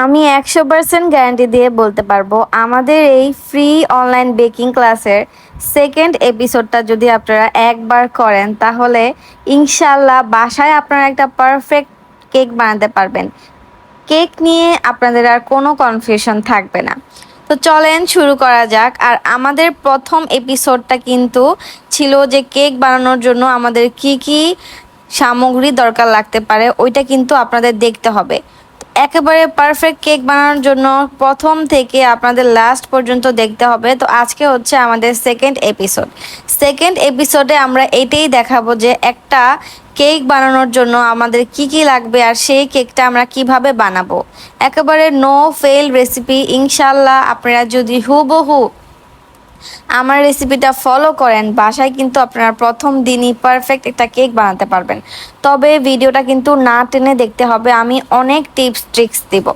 আমি একশো percent guarantee দিয়ে বলতে পারব, আমাদের এই ফ্রি অনলাইন বেকিং ক্লাসের সেকেন্ড এপিসোডটা যদি আপনারা একবার করেন, তাহলে ইনশাল্লাহ বাসায় আপনারা একটা পারফেক্ট কেক বানাতে পারবেন। কেক নিয়ে আপনাদের আর কোনো কনফিউশন থাকবে না। তো চলেন শুরু করা যাক। আর আমাদের প্রথম এপিসোডটা কিন্তু ছিল যে কেক বানানোর জন্য আমাদের কি কি সামগ্রী দরকার লাগতে পারে, ওইটা কিন্তু আপনাদের দেখতে হবে। একেবারে পারফেক্ট কেক বানানোর জন্য প্রথম থেকে আপনাদের লাস্ট পর্যন্ত দেখতে হবে। তো আজকে হচ্ছে আমাদের সেকেন্ড এপিসোড সেকেন্ড এপিসোডে আমরা এটাই দেখাবো যে একটা কেক বানানোর জন্য আমাদের কি কি লাগবে আর সেই কেকটা আমরা কীভাবে বানাবো। একেবারে নো ফেল রেসিপি ইনশাল্লাহ আপনারা যদি হুবহু আমার রেসিপিটা ফলো করেন, বাসায় কিন্তু আপনারা প্রথম দিনই পারফেক্ট একটা কেক বানাতে পারবেন। তবে ভিডিওটা কিন্তু না টেনে দেখতে হবে, আমি অনেক টিপস ট্রিক্স দেব।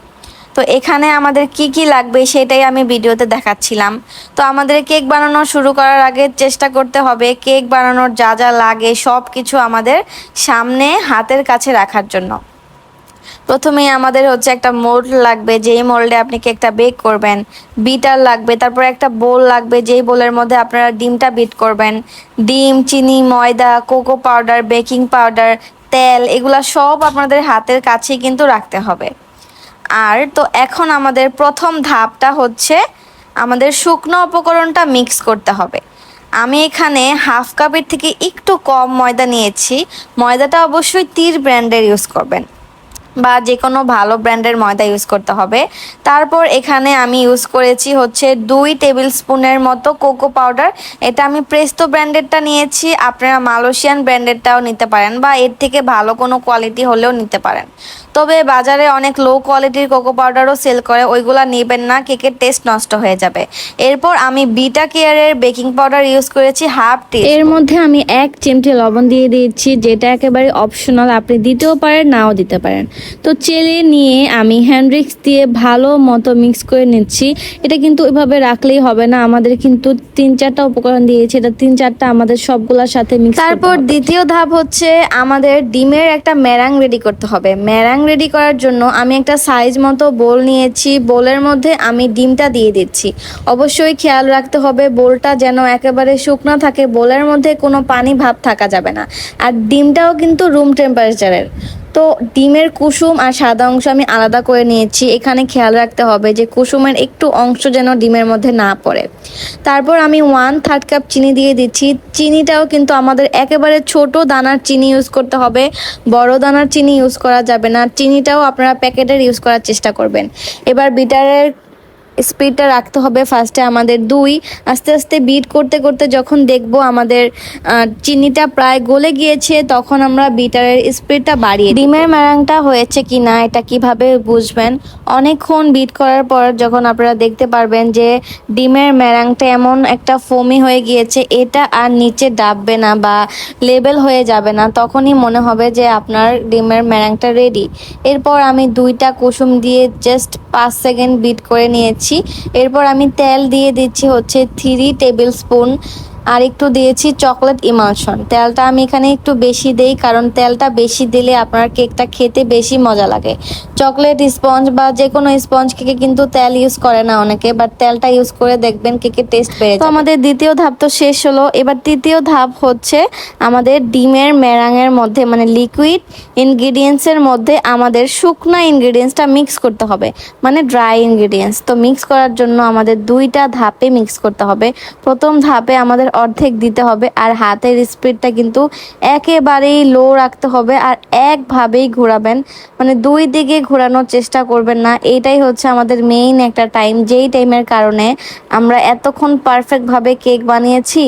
তো এখানে আমাদের কি কি লাগবে সেটাই আমি ভিডিওতে দেখাচ্ছিলাম। তো আমাদের কেক বানানো শুরু করার আগে চেষ্টা করতে হবে কেক বানানোর যা যা লাগে সব কিছু আমাদের সামনে হাতের কাছে রাখার জন্য। প্রথমেই আমাদের হচ্ছে একটা মোল্ড লাগবে, যেই মোল্ডে আপনি কেকটা বেক করবেন। বিটার লাগবে, তারপর একটা বোল লাগবে, যেই বোলের মধ্যে আপনারা ডিমটা বিট করবেন। ডিম, চিনি, ময়দা, কোকো পাউডার, বেকিং পাউডার, তেল, এগুলা সব আপনাদের হাতের কাছেই কিন্তু রাখতে হবে। আর তো এখন আমাদের প্রথম ধাপটা হচ্ছে আমাদের শুকনো উপকরণটা মিক্স করতে হবে। আমি এখানে হাফ কাপের থেকে একটু কম ময়দা নিয়েছি। ময়দাটা অবশ্যই তীর ব্র্যান্ডের ইউজ করবেন। বা যে কোনো ভালো ব্র্যান্ডের ময়দা ইউজ করতে হবে। তারপর এখানে আমি ইউজ করেছি হচ্ছে দুই টেবিল স্পুনের মতো কোকো পাউডার। এটা আমি প্রেস্তো ব্র্যান্ডেরটা নিয়েছি, আপনারা মালয়েশিয়ান ব্র্যান্ডেডটাও নিতে পারেন বা এর থেকে ভালো কোনো কোয়ালিটি হলেও নিতে পারেন। তবে বাজারে অনেক লো কোয়ালিটির কোকো পাউডারও সেল করে ওইগুলা নেবেন না কেকের টেস্ট নষ্ট হয়ে যাবে। এরপর আমি বিটা কেয়ারের বেকিং পাউডার ইউজ করেছি হাফ টি এর মধ্যে আমি এক চিমটি লবণ দিয়ে দিয়েছি যেটা একেবারে অপশনাল আপনি দিতেও পারেন নাও দিতে পারেন। তো চেলে নিয়ে আমি হ্যান্ড্রিক্স দিয়ে ভালো মতো মিক্স করে নিচ্ছি। এটা কিন্তু ওইভাবে রাখলেই হবে না আমাদের কিন্তু তিন চারটা উপকরণ দিয়েছি এটা তিন চারটা আমাদের সবগুলোর সাথে মিক্স তারপর দ্বিতীয় ধাপ হচ্ছে আমাদের ডিমের একটা ম্যারাং রেডি করতে হবে। ম্যারাং রেডি করার জন্য আমি একটা সাইজ মতো বোল নিয়েছি। বোলের মধ্যে আমি ডিমটা দিয়ে দিচ্ছি। অবশ্যই খেয়াল রাখতে হবে বোলটা যেন একেবারে শুকনো থাকে। বোলের মধ্যে কোনো পানি ভাব থাকা যাবে না। আর ডিমটাও কিন্তু রুম টেম্পারেচারের তো ডিমের কুসুম আর সাদা অংশ আমি আলাদা করে নিয়েছি। এখানে খেয়াল রাখতে হবে যে কুসুমের একটু অংশ যেন ডিমের মধ্যে না পড়ে। তারপর আমি ওয়ান থার্ড কাপ চিনি দিয়ে দিচ্ছি। চিনিটাও কিন্তু আমাদের একেবারে ছোট দানার চিনি ইউজ করতে হবে। বড় দানার চিনি ইউজ করা যাবে না। চিনিটাও আপনারা প্যাকেটের ইউজ করার চেষ্টা করবেন। এবার বিটারের স্পিডটা রাখতে হবে ফার্স্টে আমাদের দুই। আস্তে আস্তে বিট করতে করতে যখন দেখব আমাদের চিনিটা প্রায় গলে গিয়েছে, তখন আমরা বিটারের স্পিডটা বাড়িয়ে ডিমের ম্যারাংটা হয়েছে কি না এটা কীভাবে বুঝবেন? অনেকক্ষণ বিট করার পর যখন আপনারা দেখতে পারবেন যে ডিমের ম্যারাংটা এমন একটা ফোমি হয়ে গিয়েছে, এটা আর নিচে ডাববে না বা লেবেল হয়ে যাবে না, তখনই মনে হবে যে আপনার ডিমের ম্যারাংটা রেডি এরপর আমি দুইটা কুসুম দিয়ে জাস্ট পাঁচ সেকেন্ড বিট করে নিয়েছি। এরপর আমি তেল দিয়ে দিচ্ছি হচ্ছে থ্রি টেবিল স্পুন আর একটু দিয়েছি চকলেট ইমালশন। তেলটা আমি এখানে একটু বেশি দেই কারণ তেলটা বেশি দিলে আপনার কেকটা খেতে বেশি মজা লাগে। চকলেট স্পঞ্জ বা যে কোনো স্পঞ্জ কেকে কিন্তু তেল ইউজ করে না অনেকে বাট তেলটা ইউজ করে দেখবেন কেকের টেস্ট বেড়ে তো আমাদের দ্বিতীয় ধাপ তো শেষ হলো। এবার তৃতীয় ধাপ হচ্ছে আমাদের ডিমের ম্যারাঙের মধ্যে মানে লিকুইড ইনগ্রিডিয়েন্টসের মধ্যে আমাদের শুকনা ইনগ্রিডিয়েন্টসটা মিক্স করতে হবে মানে ড্রাই ইনগ্রিডিয়েন্টস তো মিক্স করার জন্য আমাদের দুইটা ধাপে মিক্স করতে হবে। প্রথম ধাপে আমাদের অর্ধেক দিতে হবে আর হাতের স্পিডটা কিন্তু একেবারেই লো রাখতে হবে আর একভাবেই ঘোরাবেন। মানে দুই দিকে ঘোরানোর চেষ্টা করবেন না এইটাই হচ্ছে আমাদের মেইন একটা টাইম যেই টাইমের কারণে আমরা এতক্ষণ পারফেক্টভাবে কেক বানিয়েছি।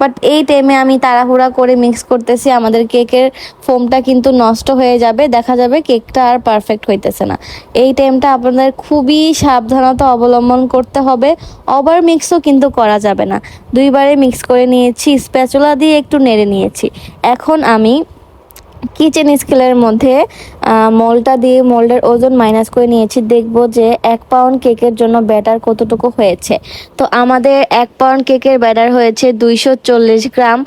বাট এই টাইমে আমি তাড়াহুড়া করে মিক্স করতেছি, আমাদের কেকের ফোমটা কিন্তু নষ্ট হয়ে যাবে, দেখা যাবে কেকটা আর পারফেক্ট হইতেছে না। এই টাইমটা আপনাদের খুবই সাবধানতা অবলম্বন করতে হবে ওভার মিক্সও কিন্তু করা যাবে না। দুইবারে মিক্স করে নিয়েছি স্প্যাচুলা দিয়ে একটু নেড়ে নিয়েছি। এখন আমি কিচেন স্কেলের মধ্যে মোলটা দিয়ে মোল্ডের ওজন মাইনাস করে নিয়েছি। দেখব যে এক পাউন্ড কেকের জন্য ব্যাটার কতটুকু হয়েছে। তো আমাদের এক পাউন্ড কেকের ব্যাটার হয়েছে দুইশো চল্লিশ গ্রাম।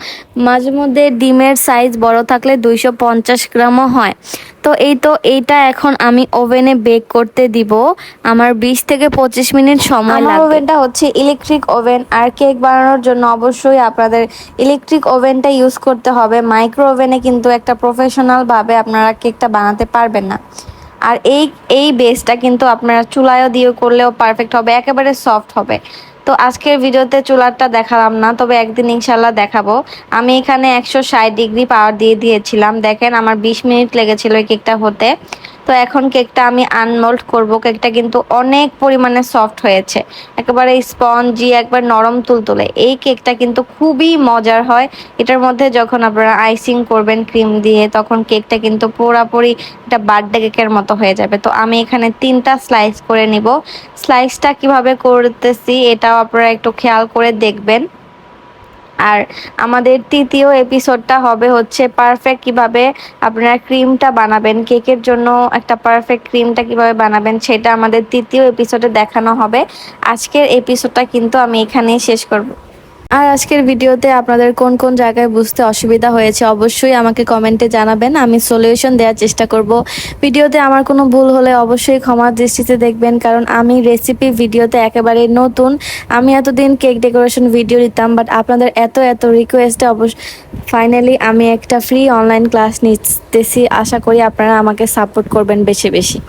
মাঝে মধ্যে ডিমের সাইজ বড় থাকলে দুইশো পঞ্চাশ গ্রামও হয়। তো এই তো এইটা এখন আমি ওভেনে বেক করতে দিব। আমার বিশ থেকে পঁচিশ মিনিট সময় লাগবে। ওভেনটা হচ্ছে ইলেকট্রিক ওভেন আর কেক বানানোর জন্য অবশ্যই আপনাদের ইলেকট্রিক ওভেনটা ইউজ করতে হবে। মাইক্রো ওভেনে কিন্তু একটা প্রফেশনাল ভাবে আপনারা কেকটা বানাতে পারবেন না। আর এই এই বেসটা কিন্তু আপনারা চুলায়ও দিয়ে করলেও পারফেক্ট হবে একেবারে সফট হবে। তো আজকের ভিডিওতে চুলারটা দেখালাম না, তবে একদিন ইনশাল্লাহ দেখাবো। আমি এখানে একশো ষাট ডিগ্রি পাওয়ার দিয়ে দিয়েছিলাম। দেখেন আমার বিশ মিনিট লেগেছিল এই কেকটা হতে। তো এখন কেকটা আমি আনমোল্ড করব। কেকটা কিন্তু অনেক পরিমাণে সফট হয়েছে। একেবারে স্পঞ্জি একবার নরম তুলতুলে। এই কেকটা কিন্তু খুবই মজার হয়। এটার মধ্যে যখন আপনারা আইসিং করবেন ক্রিম দিয়ে, তখন কেকটা কিন্তু পুরোপুরি একটা বার্থডে কেকের মতো হয়ে যাবে। তো আমি এখানে তিনটা স্লাইস করে নিব। স্লাইসটা কীভাবে করতেছি, এটাও আপনারা একটু খেয়াল করে দেখবেন। আর আমাদের তৃতীয় এপিসোডটা হবে হচ্ছে পারফেক্ট কীভাবে আপনারা ক্রিমটা বানাবেন কেকের জন্য একটা পারফেক্ট ক্রিমটা কীভাবে বানাবেন সেটা আমাদের তৃতীয় এপিসোডে দেখানো হবে। আজকের এপিসোডটা কিন্তু আমি এখানেই শেষ করব। আর আজকের ভিডিওতে আপনাদের কোন কোন জায়গায় বুঝতে অসুবিধা হয়েছে অবশ্যই আমাকে কমেন্টে জানাবেন। আমি সলিউশন দেওয়ার চেষ্টা করব। ভিডিওতে আমার কোনো ভুল হলে অবশ্যই ক্ষমার দৃষ্টিতে দেখবেন, কারণ আমি রেসিপি ভিডিওতে একেবারে নতুন। আমি এতদিন কেক ডেকোরেশন ভিডিও দিতাম বাট আপনাদের এত এত রিকোয়েস্টে অবশ্য ফাইনালি আমি একটা ফ্রি অনলাইন ক্লাস নিতেছি। আশা করি আপনারা আমাকে সাপোর্ট করবেন বেশি বেশি।